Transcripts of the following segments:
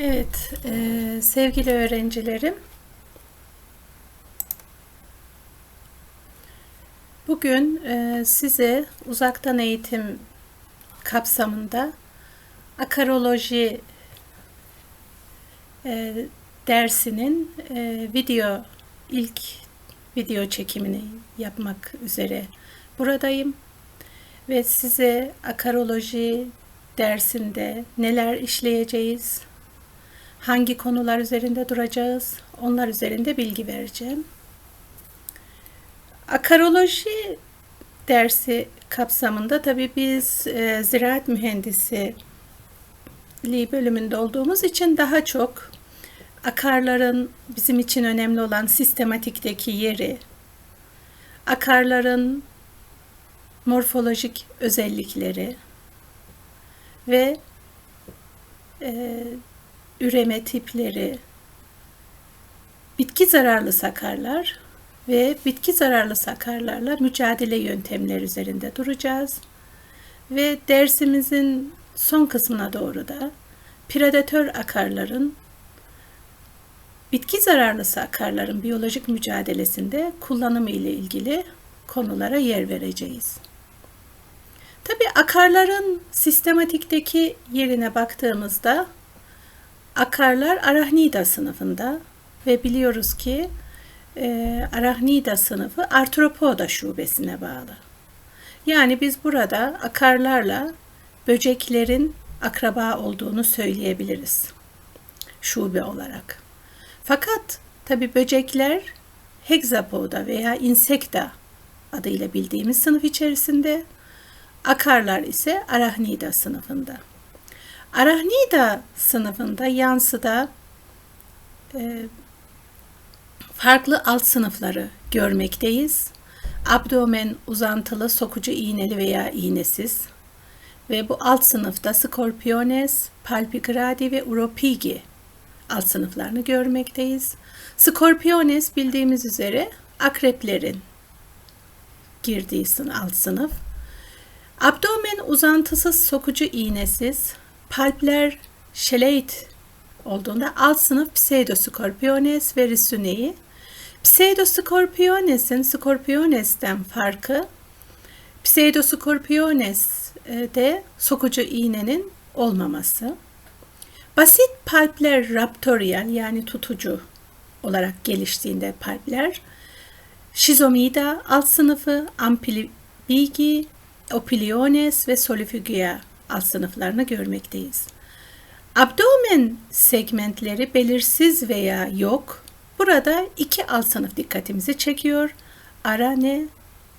Evet, e, sevgili öğrencilerim. Bugün e, size uzaktan eğitim kapsamında akaroloji e, dersinin e, video ilk video çekimini yapmak üzere buradayım ve size akaroloji dersinde neler işleyeceğiz, hangi konular üzerinde duracağız, onlar üzerinde bilgi vereceğim. Akaroloji dersi kapsamında tabii biz e, ziraat mühendisliği bölümünde olduğumuz için daha çok akarların bizim için önemli olan sistematikteki yeri, akarların morfolojik özellikleri ve e, üreme tipleri, bitki zararlı sakarlar ve bitki zararlı sakarlarla mücadele yöntemleri üzerinde duracağız. Ve dersimizin son kısmına doğru da predatör akarların bitki zararlı sakarların biyolojik mücadelesinde kullanımı ile ilgili konulara yer vereceğiz. Tabi akarların sistematikteki yerine baktığımızda akarlar Arachnida sınıfında ve biliyoruz ki e, Arachnida sınıfı Arthropoda şubesine bağlı. Yani biz burada akarlarla böceklerin akraba olduğunu söyleyebiliriz şube olarak. Fakat tabi böcekler Hexapoda veya Insecta adıyla bildiğimiz sınıf içerisinde, akarlar ise Arachnida sınıfında. Arachnida sınıfında yansıda e, farklı alt sınıfları görmekteyiz. Abdomen uzantılı, sokucu iğneli veya iğnesiz. Ve bu alt sınıfta Scorpiones, Palpigradi ve Uropigi alt sınıflarını görmekteyiz. Scorpiones bildiğimiz üzere akreplerin girdiği alt sınıf. Abdomen uzantısız sokucu iğnesiz, palpler şeleit olduğunda alt sınıf Pseudoscorpiones ve Risuneyi. Pseudoscorpiones'in Scorpiones'ten farkı Pseudoscorpiones'de sokucu iğnenin olmaması. Basit palpler raptorial yani tutucu olarak geliştiğinde palpler Şizomida alt sınıfı Amplibigi, Opiliones ve Solifugia alt sınıflarını görmekteyiz. Abdomen segmentleri belirsiz veya yok. Burada iki alt sınıf dikkatimizi çekiyor. Arane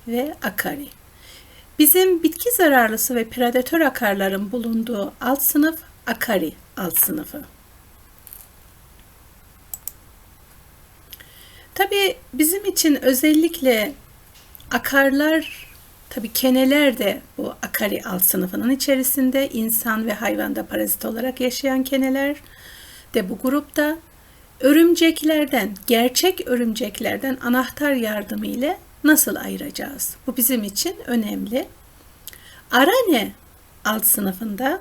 ve akari. Bizim bitki zararlısı ve predatör akarların bulunduğu alt sınıf akari alt sınıfı. Tabii bizim için özellikle akarlar, tabii keneler de bu akari alt sınıfının içerisinde insan ve hayvanda parazit olarak yaşayan keneler de bu grupta örümceklerden, gerçek örümceklerden anahtar yardımı ile nasıl ayıracağız? Bu bizim için önemli. Arane alt sınıfında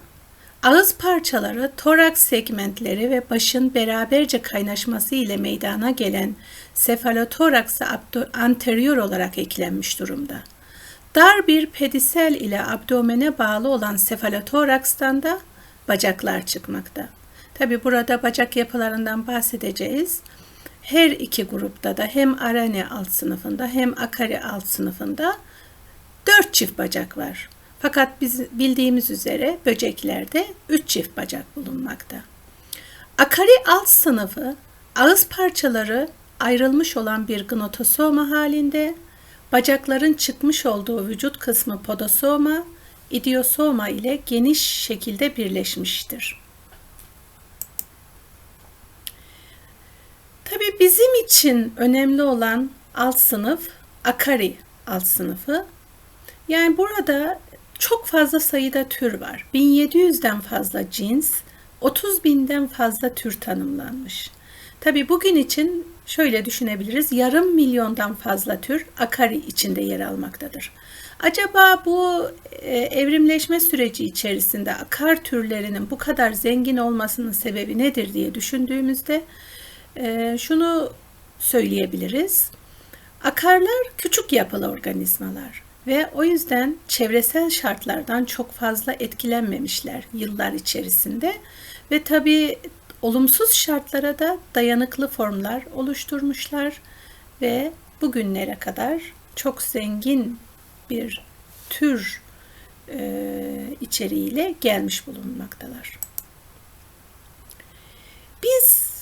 Ağız parçaları, toraks segmentleri ve başın beraberce kaynaşması ile meydana gelen sefalotoraksa anterior olarak eklenmiş durumda. Dar bir pedisel ile abdomene bağlı olan sefalotorakstan da bacaklar çıkmakta. Tabi burada bacak yapılarından bahsedeceğiz. Her iki grupta da hem arane alt sınıfında hem akari alt sınıfında dört çift bacak var. Fakat biz bildiğimiz üzere böceklerde üç çift bacak bulunmakta. Akari alt sınıfı ağız parçaları ayrılmış olan bir gnotosoma halinde, bacakların çıkmış olduğu vücut kısmı podosoma, idiosoma ile geniş şekilde birleşmiştir. Tabi bizim için önemli olan alt sınıf akari alt sınıfı. Yani burada çok fazla sayıda tür var. 1700'den fazla cins, 30 binden fazla tür tanımlanmış. Tabi bugün için şöyle düşünebiliriz. Yarım milyondan fazla tür akari içinde yer almaktadır. Acaba bu e, evrimleşme süreci içerisinde akar türlerinin bu kadar zengin olmasının sebebi nedir diye düşündüğümüzde e, şunu söyleyebiliriz. Akarlar küçük yapılı organizmalar ve o yüzden çevresel şartlardan çok fazla etkilenmemişler yıllar içerisinde ve tabii olumsuz şartlara da dayanıklı formlar oluşturmuşlar ve bugünlere kadar çok zengin bir tür e, içeriğiyle gelmiş bulunmaktalar. Biz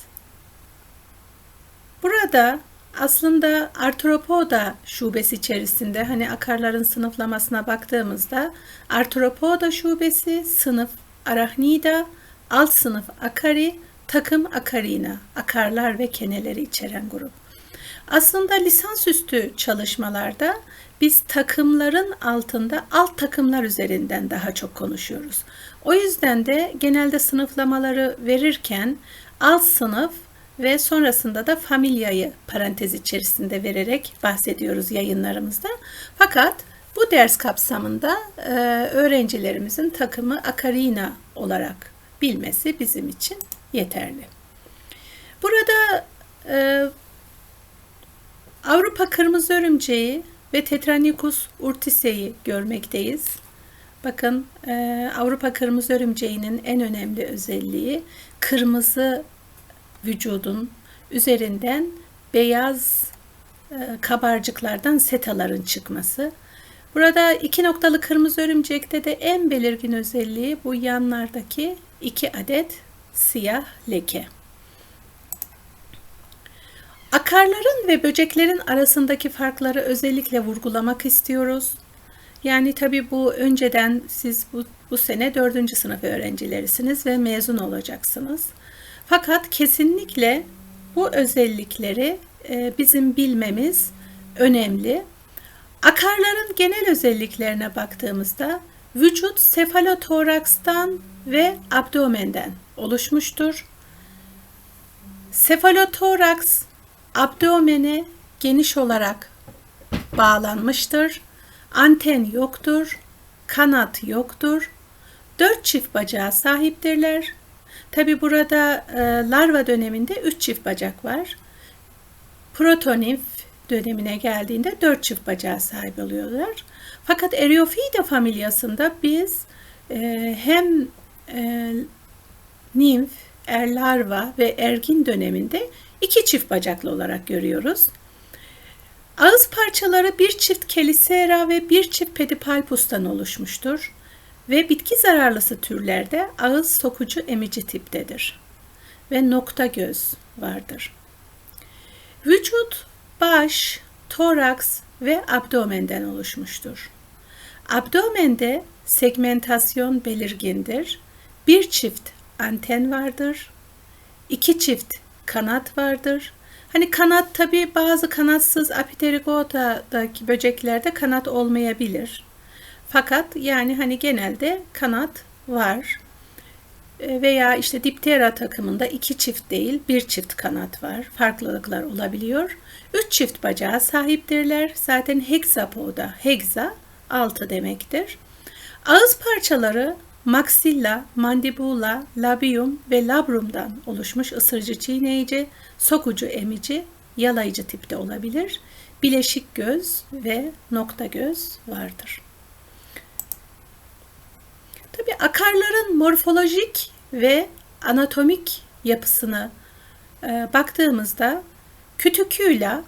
burada aslında Arthropoda şubesi içerisinde hani akarların sınıflamasına baktığımızda Arthropoda şubesi sınıf Arachnida, alt sınıf Akari, takım Akarina, akarlar ve keneleri içeren grup. Aslında lisansüstü çalışmalarda biz takımların altında alt takımlar üzerinden daha çok konuşuyoruz. O yüzden de genelde sınıflamaları verirken alt sınıf ve sonrasında da familyayı parantez içerisinde vererek bahsediyoruz yayınlarımızda. Fakat bu ders kapsamında e, öğrencilerimizin takımı Akarina olarak bilmesi bizim için yeterli. Burada e, Avrupa kırmızı örümceği ve Tetranicus urticeyi görmekteyiz. Bakın e, Avrupa kırmızı örümceğinin en önemli özelliği kırmızı vücudun üzerinden beyaz e, kabarcıklardan setaların çıkması. Burada iki noktalı kırmızı örümcekte de en belirgin özelliği bu yanlardaki iki adet siyah leke. Akarların ve böceklerin arasındaki farkları özellikle vurgulamak istiyoruz. Yani tabii bu önceden siz bu, bu sene dördüncü sınıf öğrencilerisiniz ve mezun olacaksınız. Fakat kesinlikle bu özellikleri e, bizim bilmemiz önemli. Akarların genel özelliklerine baktığımızda vücut sefalotorakstan ve abdomenden oluşmuştur. Sefalotoraks abdomene geniş olarak bağlanmıştır. Anten yoktur, kanat yoktur. Dört çift bacağı sahiptirler. Tabi burada e, larva döneminde üç çift bacak var. Protonif dönemine geldiğinde dört çift bacağı sahip oluyorlar. Fakat Eriophyida familyasında biz e, hem e, nimf, er larva ve ergin döneminde iki çift bacaklı olarak görüyoruz. Ağız parçaları bir çift kelisera ve bir çift pedipalpustan oluşmuştur ve bitki zararlısı türlerde ağız sokucu emici tiptedir ve nokta göz vardır. Vücut, baş, toraks ve abdomenden oluşmuştur. Abdomende segmentasyon belirgindir. Bir çift anten vardır. iki çift kanat vardır. Hani kanat tabi bazı kanatsız apiterigota'daki böceklerde kanat olmayabilir. Fakat yani hani genelde kanat var. E, veya işte diptera takımında iki çift değil bir çift kanat var. Farklılıklar olabiliyor. Üç çift bacağı sahiptirler. Zaten hexapoda, hexa altı demektir. Ağız parçaları maxilla, mandibula, labium ve labrumdan oluşmuş ısırıcı çiğneyici, sokucu emici, yalayıcı tipte olabilir. Bileşik göz ve nokta göz vardır. Tabi akarların morfolojik ve anatomik yapısını e, baktığımızda kütüküyle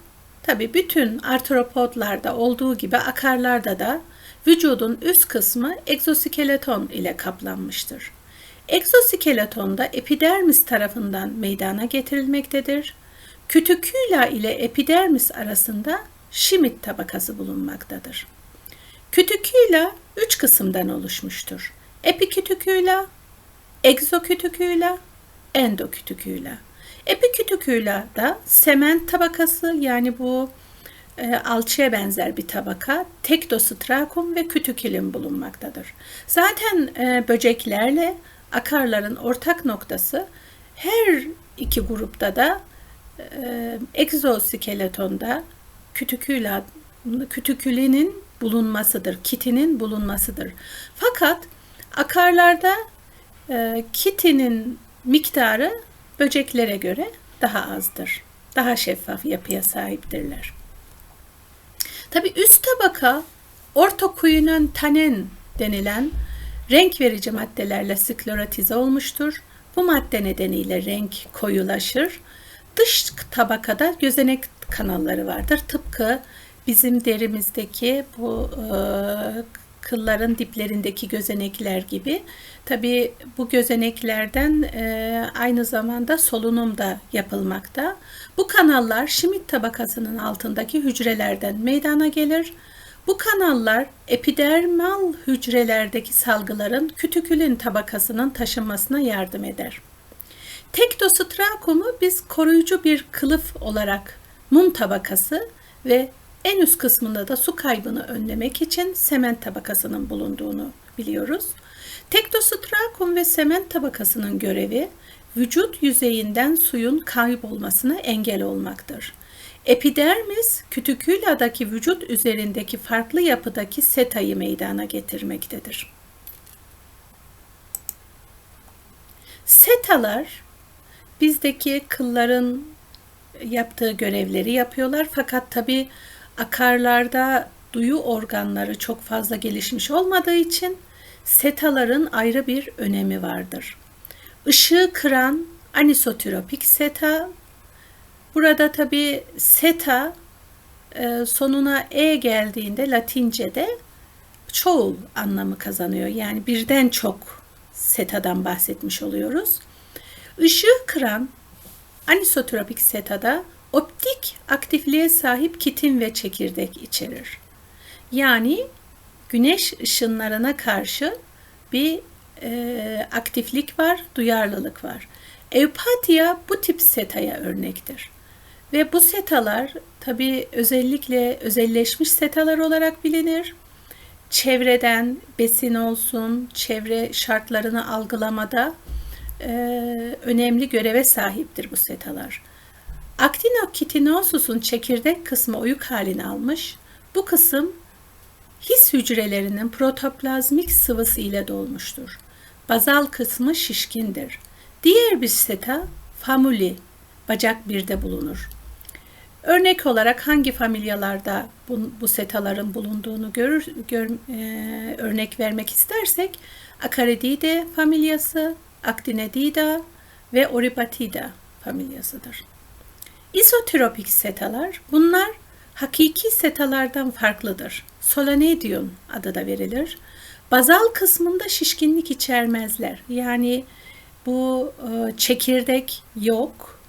tabi bütün artropodlarda olduğu gibi akarlarda da vücudun üst kısmı egzoskeleton ile kaplanmıştır. Egzoskeletonda epidermis tarafından meydana getirilmektedir. Kütüküla ile epidermis arasında şimit tabakası bulunmaktadır. Kütüküla üç kısımdan oluşmuştur. Epikütüküla, egzokütüküla, endokütüküla. Epikütüküla da semen tabakası yani bu e, alçıya benzer bir tabaka, tektostrakum ve kütükülüm bulunmaktadır. Zaten e, böceklerle akarların ortak noktası her iki grupta da e, egzoskeletonda kütükül kütükülinin bulunmasıdır, kitinin bulunmasıdır. Fakat akarlarda e, kitinin miktarı böceklere göre daha azdır. Daha şeffaf yapıya sahiptirler. Tabi üst tabaka ortokuinen tanen denilen renk verici maddelerle sklerotize olmuştur. Bu madde nedeniyle renk koyulaşır. Dış tabakada gözenek kanalları vardır. Tıpkı bizim derimizdeki bu e, kılların diplerindeki gözenekler gibi. Tabi bu gözeneklerden e, aynı zamanda solunum da yapılmakta. Bu kanallar şimit tabakasının altındaki hücrelerden meydana gelir. Bu kanallar epidermal hücrelerdeki salgıların kütükülün tabakasının taşınmasına yardım eder. Tektostrakumu biz koruyucu bir kılıf olarak mum tabakası ve en üst kısmında da su kaybını önlemek için sement tabakasının bulunduğunu biliyoruz. Tektostrakum ve sement tabakasının görevi vücut yüzeyinden suyun kaybolmasına engel olmaktır. Epidermis, kütüküladaki vücut üzerindeki farklı yapıdaki setayı meydana getirmektedir. Setalar bizdeki kılların yaptığı görevleri yapıyorlar fakat tabi akarlarda duyu organları çok fazla gelişmiş olmadığı için setaların ayrı bir önemi vardır. Işığı kıran anisotropik seta. Burada tabi seta e, sonuna e geldiğinde Latince'de çoğul anlamı kazanıyor. Yani birden çok setadan bahsetmiş oluyoruz. Işığı kıran anisotropik setada optik aktifliğe sahip kitin ve çekirdek içerir. Yani güneş ışınlarına karşı bir e, aktiflik var, duyarlılık var. Eupatiya bu tip setaya örnektir. Ve bu setalar tabi özellikle özelleşmiş setalar olarak bilinir. Çevreden besin olsun, çevre şartlarını algılamada e, önemli göreve sahiptir bu setalar. Actinokitinosus'un çekirdek kısmı oyuk halini almış. Bu kısım his hücrelerinin protoplazmik sıvısı ile dolmuştur. Bazal kısmı şişkindir. Diğer bir seta famuli, bacak birde bulunur. Örnek olarak hangi familyalarda bu, bu setaların bulunduğunu görür, gör, e, örnek vermek istersek Acaridide familyası, Actinidida ve Oripatida familyasıdır. İzotropik setalar bunlar hakiki setalardan farklıdır. Solanedium adı da verilir. Bazal kısmında şişkinlik içermezler. Yani bu e, çekirdek yok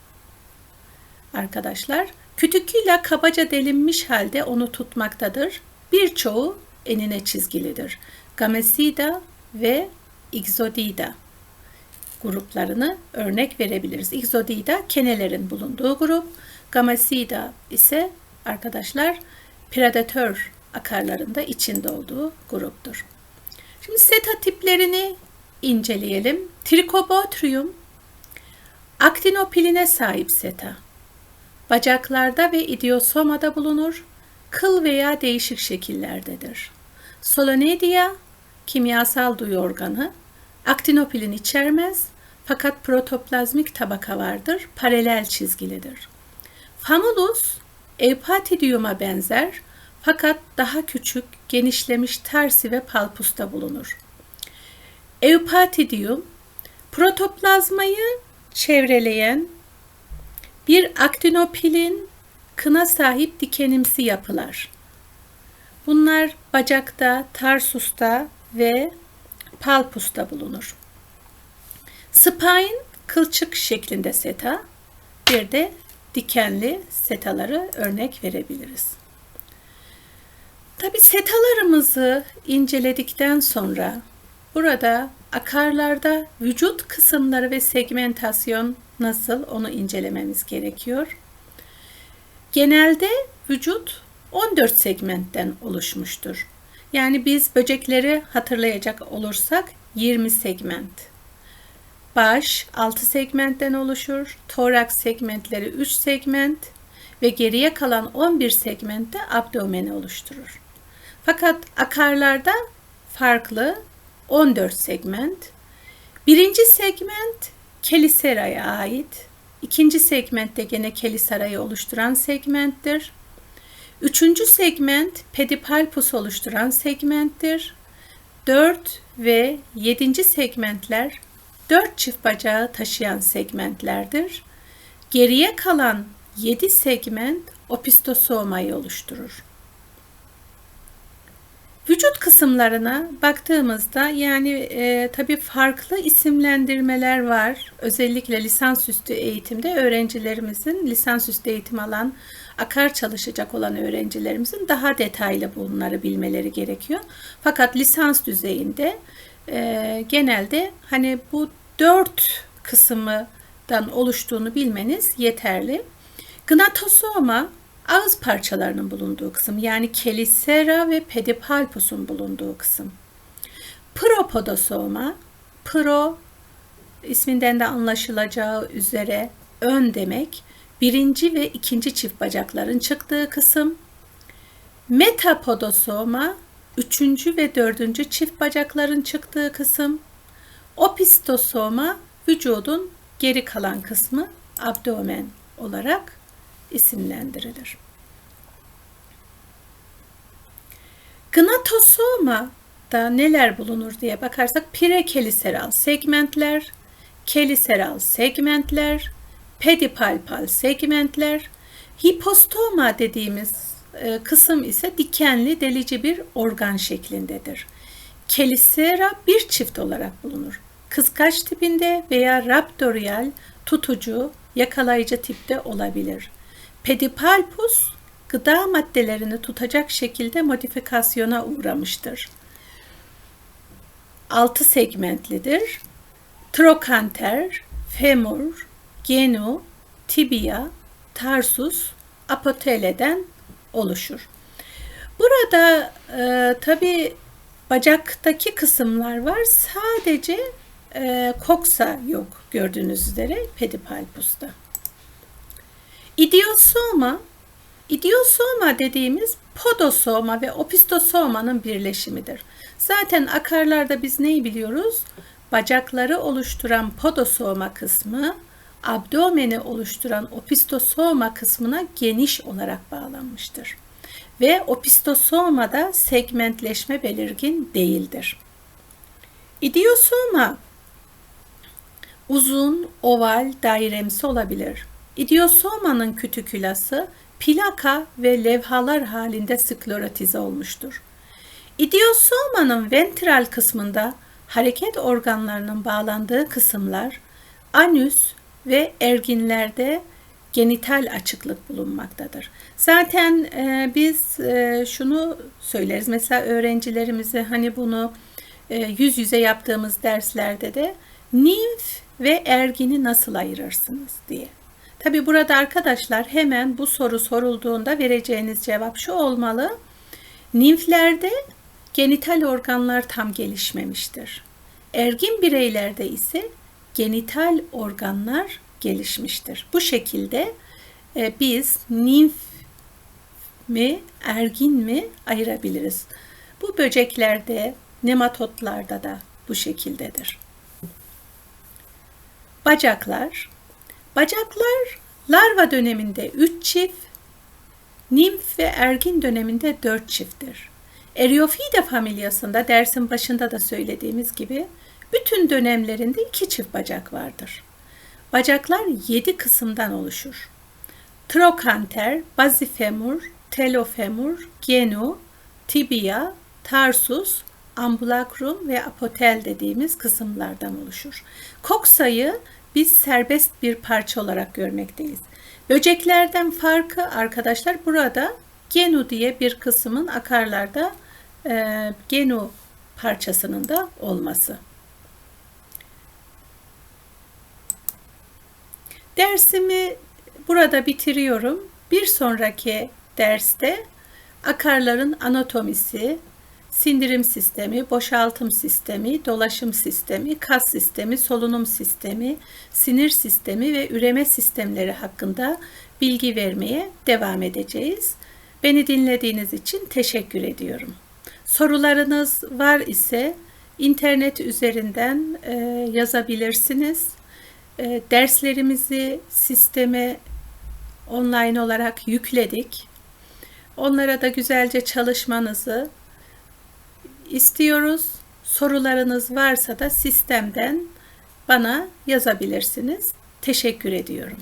arkadaşlar. Kütüküyle kabaca delinmiş halde onu tutmaktadır. Birçoğu enine çizgilidir. Gamesida ve Ixodida gruplarını örnek verebiliriz. Ixodida kenelerin bulunduğu grup, Gamesida ise arkadaşlar predatör akarlarında içinde olduğu gruptur. Şimdi seta tiplerini inceleyelim. Trichobotrium aktinopiline sahip seta. Bacaklarda ve idiosomada bulunur. Kıl veya değişik şekillerdedir. Solonedia kimyasal duyu organı. Aktinopilin içermez fakat protoplazmik tabaka vardır. Paralel çizgilidir. Famulus Eupatidium'a benzer fakat daha küçük, genişlemiş tersi ve palpusta bulunur. Eupatidium, protoplazmayı çevreleyen bir aktinopilin kına sahip dikenimsi yapılar. Bunlar bacakta, tarsusta ve palpusta bulunur. Spine kılçık şeklinde seta, bir de dikenli setaları örnek verebiliriz. Tabi setalarımızı inceledikten sonra burada akarlarda vücut kısımları ve segmentasyon nasıl onu incelememiz gerekiyor. Genelde vücut 14 segmentten oluşmuştur. Yani biz böcekleri hatırlayacak olursak 20 segment. Baş 6 segmentten oluşur. Toraks segmentleri 3 segment ve geriye kalan 11 segment de abdomeni oluşturur. Fakat akarlarda farklı 14 segment. Birinci segment Kelisera'ya ait. İkinci segment de gene Kelisara'yı oluşturan segmenttir. Üçüncü segment pedipalpus oluşturan segmenttir. 4 ve 7. segmentler 4 çift bacağı taşıyan segmentlerdir. Geriye kalan 7 segment opistosomayı oluşturur. Vücut kısımlarına baktığımızda yani e, tabii farklı isimlendirmeler var. Özellikle lisansüstü eğitimde öğrencilerimizin lisansüstü eğitim alan akar çalışacak olan öğrencilerimizin daha detaylı bunları bilmeleri gerekiyor. Fakat lisans düzeyinde e, genelde hani bu dört kısımdan oluştuğunu bilmeniz yeterli. Gnatosoma ağız parçalarının bulunduğu kısım yani kelisera ve pedipalpus'un bulunduğu kısım. Propodosoma, pro isminden de anlaşılacağı üzere ön demek, birinci ve ikinci çift bacakların çıktığı kısım. Metapodosoma, üçüncü ve dördüncü çift bacakların çıktığı kısım. Opistosoma, vücudun geri kalan kısmı abdomen olarak isimlendirilir. Gnatosoma da neler bulunur diye bakarsak pirekeliseral segmentler, keliseral segmentler, pedipalpal segmentler, hipostoma dediğimiz kısım ise dikenli delici bir organ şeklindedir. Kelisera bir çift olarak bulunur. Kıskaç tipinde veya raptorial tutucu, yakalayıcı tipte olabilir. Pedipalpus gıda maddelerini tutacak şekilde modifikasyona uğramıştır. Altı segmentlidir. Trokanter, femur, genu, tibia, tarsus, apotele'den oluşur. Burada e, tabi bacaktaki kısımlar var. Sadece e, koksa yok gördüğünüz üzere pedipalpusta. İdiosoma, idiosoma dediğimiz podosoma ve opistosomanın birleşimidir. Zaten akarlarda biz neyi biliyoruz? Bacakları oluşturan podosoma kısmı, abdomeni oluşturan opistosoma kısmına geniş olarak bağlanmıştır. Ve opistosomada segmentleşme belirgin değildir. İdiosoma uzun, oval, dairemsi olabilir. İdiosomanın kütükülası plaka ve levhalar halinde sklerotize olmuştur. İdiosomanın ventral kısmında hareket organlarının bağlandığı kısımlar anüs ve erginlerde genital açıklık bulunmaktadır. Zaten e, biz e, şunu söyleriz mesela öğrencilerimize hani bunu e, yüz yüze yaptığımız derslerde de nimf ve ergini nasıl ayırırsınız diye. Tabi burada arkadaşlar hemen bu soru sorulduğunda vereceğiniz cevap şu olmalı. Nimflerde genital organlar tam gelişmemiştir. Ergin bireylerde ise genital organlar gelişmiştir. Bu şekilde e, biz nimf mi, ergin mi ayırabiliriz. Bu böceklerde, nematotlarda da bu şekildedir. Bacaklar Bacaklar larva döneminde 3 çift, nimf ve ergin döneminde 4 çifttir. Eriofide familyasında dersin başında da söylediğimiz gibi bütün dönemlerinde iki çift bacak vardır. Bacaklar 7 kısımdan oluşur. Trokanter, bazifemur, telofemur, genu, tibia, tarsus, ambulakrum ve apotel dediğimiz kısımlardan oluşur. Koksayı biz serbest bir parça olarak görmekteyiz. Böceklerden farkı arkadaşlar burada genu diye bir kısmın akarlarda e, genu parçasının da olması. Dersimi burada bitiriyorum. Bir sonraki derste akarların anatomisi, sindirim sistemi, boşaltım sistemi, dolaşım sistemi, kas sistemi, solunum sistemi, sinir sistemi ve üreme sistemleri hakkında bilgi vermeye devam edeceğiz. Beni dinlediğiniz için teşekkür ediyorum. Sorularınız var ise internet üzerinden e, yazabilirsiniz. E, derslerimizi sisteme online olarak yükledik. Onlara da güzelce çalışmanızı istiyoruz. Sorularınız varsa da sistemden bana yazabilirsiniz. Teşekkür ediyorum.